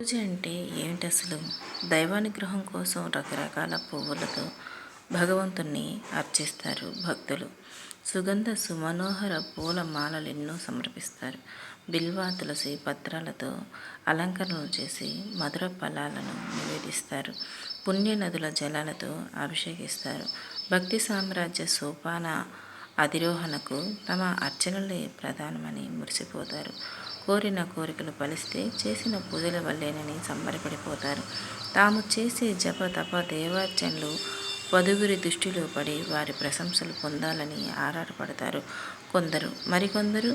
పూజ అంటే ఏమిటి అసలు దైవానుగ్రహం కోసం రకరకాల పువ్వులతో భగవంతుణ్ణి అర్చిస్తారు భక్తులు. సుగంధ సుమనోహర పూల మాలలు ఎన్నో సమర్పిస్తారు. బిల్వ తులసి పత్రాలతో అలంకరణలు చేసి మధుర ఫలాలను నివేదిస్తారు. పుణ్య నదుల జలాలతో అభిషేకిస్తారు. భక్తి సామ్రాజ్య సోపాన అధిరోహణకు తమ అర్చనలే ప్రధానమని మురిసిపోతారు. కోరిన కోరికలు ఫలిస్తే చేసిన పూజల వల్లేనని సంబరపడిపోతారు. తాము చేసే జప తప దేవార్చనలు పదుగురి దృష్టిలో పడి వారి ప్రశంసలు పొందాలని ఆరాటపడతారు. కొందరు మరికొందరు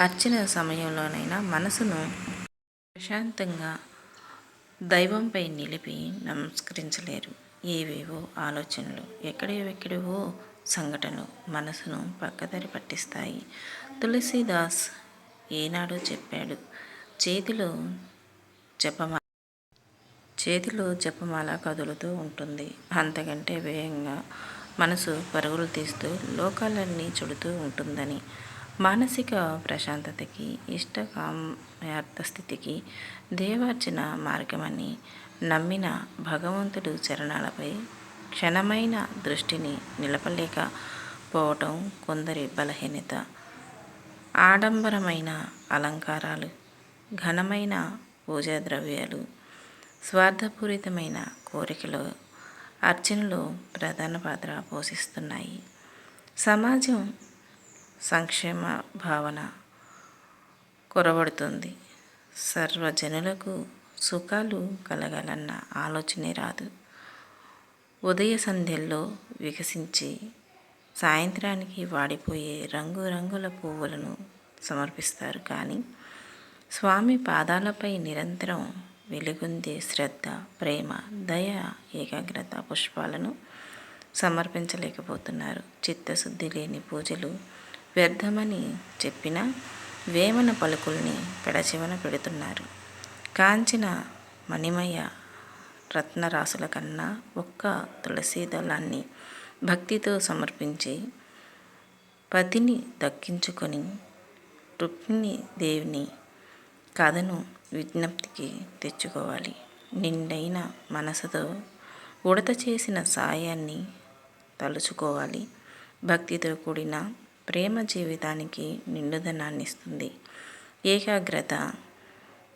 అర్చన సమయంలోనైనా మనసును ప్రశాంతంగా దైవంపై నిలిపి నమస్కరించలేరు. ఏవేవో ఆలోచనలు ఎక్కడెక్కడివో సంఘటనలు మనసును పక్కదారి పట్టిస్తాయి. తులసీదాస్ ఏనాడో చెప్పాడు. చేతిలో జపమా చేతిలో జపమాల కదులుతూ ఉంటుంది. అంతకంటే వేగంగా మనసు పరుగులు తీస్తూ లోకాలన్నీ చుడుతూ ఉంటుందని మానసిక ప్రశాంతతకి ఇష్టకామ్యార్థ స్థితికి దేవార్చన మార్గమని నమ్మిన భగవంతుడు చరణాలపై క్షణమైన దృష్టిని నిలపలేకపోవటం కొందరి బలహీనత. ఆడంబరమైన అలంకారాలు ఘనమైన పూజా ద్రవ్యాలు స్వార్థపూరితమైన కోరికలు అర్చనలో ప్రధాన పాత్ర పోషిస్తున్నాయి. సమాజం సంక్షేమ భావన కొరబడుతుంది. సర్వజనులకు సుఖాలు కలగాలన్న ఆలోచనే రాదు. ఉదయ సంధ్యల్లో వికసించి సాయంత్రానికి వాడిపోయే రంగురంగుల పువ్వులను సమర్పిస్తారు కానీ స్వామి పాదాలపై నిరంతరం వెలుగుందే శ్రద్ధ ప్రేమ దయ ఏకాగ్రత పుష్పాలను సమర్పించలేకపోతున్నారు. చిత్తశుద్ధి లేని పూజలు వ్యర్థమని చెప్పిన వేమన పలుకుల్ని పెడచివన పెడుతున్నారు. కాంచిన మణిమయ రత్నరాసుల కన్నా ఒక్క తులసీ దళాన్ని భక్తితో సమర్పించి పతిని దక్కించుకొని రుక్మిణి దేవిని కథను విజ్ఞప్తికి తెచ్చుకోవాలి. నిండైన మనసుతో ఉడత చేసిన సాయాన్ని తలుచుకోవాలి. భక్తితో కూడిన ప్రేమ జీవితానికి నిండుదనాన్ని ఇస్తుంది ఏకాగ్రత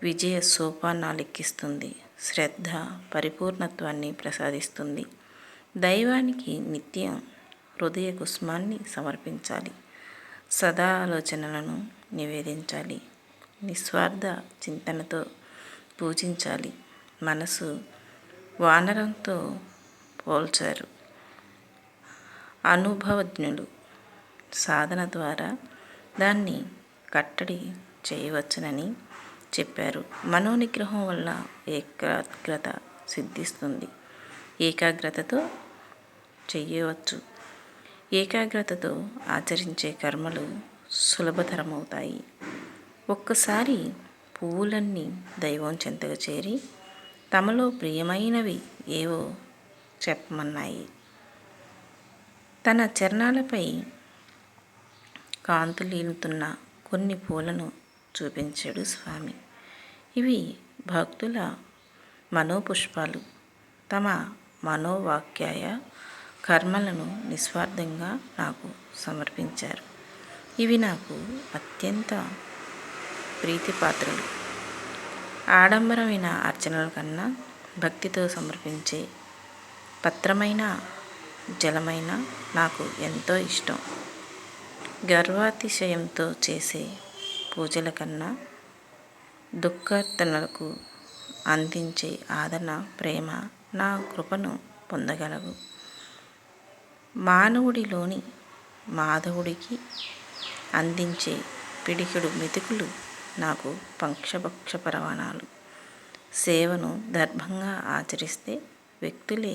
విజయ సోపానాలెక్కిస్తుంది. శ్రద్ధ పరిపూర్ణత్వాన్ని ప్రసాదిస్తుంది. దైవానికి నిత్యం హృదయ కుస్మాన్ని సమర్పించాలి. సదా ఆలోచనలను నివేదించాలి. నిస్వార్థ చింతనతో పూజించాలి. మనసు వానరంతో పోల్చారు. అనుభవజ్ఞులు సాధన ద్వారా దాన్ని కట్టడి చేయవచ్చునని చెప్పారు. మనోనిగ్రహం వల్ల ఏకాగ్రత సిద్ధిస్తుంది. ఏకాగ్రతతో చేయవచ్చు. ఏకాగ్రతతో ఆచరించే కర్మలు సులభతరమవుతాయి. ఒక్కసారి పువ్వులన్నీ దైవం చెంతగా చేరి తమలో ప్రియమైనవి ఏవో చెప్పమన్నాయి. తన చరణాలపై కాంతులీనుతున్న కొన్ని పూలను చూపించాడు స్వామి. ఇవి భక్తుల మనోపుష్పాలు. తమ మనోవాక్యాయ కర్మలను నిస్వార్థంగా నాకు సమర్పించారు. ఇవి నాకు అత్యంత ప్రీతిపాత్రలు. ఆడంబరమైన అర్చనల కన్నా భక్తితో సమర్పించే పత్రమైన జలమైన నాకు ఎంతో ఇష్టం. గర్వాతిశయంతో చేసే పూజల కన్నా దుఃఖార్తనలకు అందించే ఆదరణ ప్రేమ నా కృపను పొందగలవు. మానవుడిలోని మాధవుడికి అందించే పిడికిడు మెతుకులు నాకు పంక్షభక్ష పరమాణాలు సేవను దర్భంగా ఆచరిస్తే వ్యక్తులే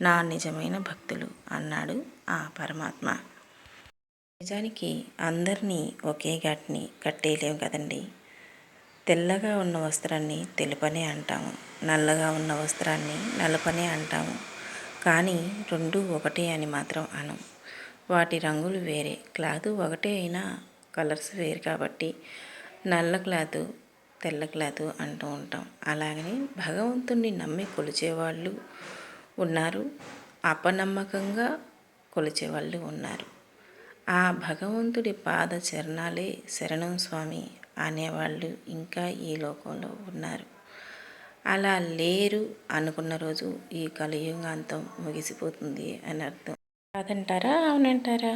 నా నిజమైన భక్తులు అన్నాడు ఆ పరమాత్మ. నిజానికి అందరినీ ఒకే ఘాట్ని కట్టేయలేము కదండి? తెల్లగా ఉన్న వస్త్రాన్ని తెలుపని అంటాము. నల్లగా ఉన్న వస్త్రాన్ని నలుపని అంటాము. కానీ రెండు ఒకటే అని మాత్రం అనం. వాటి రంగులు వేరే. క్లాత్ ఒకటే అయినా కలర్స్ వేరు కాబట్టి నల్ల క్లాత్ తెల్ల క్లాత్ అంటూ ఉంటాం. అలాగని భగవంతుణ్ణి నమ్మి కొలిచేవాళ్ళు ఉన్నారు. అపనమ్మకంగా కొలిచే వాళ్ళు ఉన్నారు. ఆ భగవంతుడి పాద చరణాలే శరణం స్వామి అనేవాళ్ళు ఇంకా ఈ లోకంలో ఉన్నారు. అలా లేరు అనుకున్న రోజు ఈ కలియుగాంతం ముగిసిపోతుంది అని అర్థం. కాదంటారా? అవునంటారా?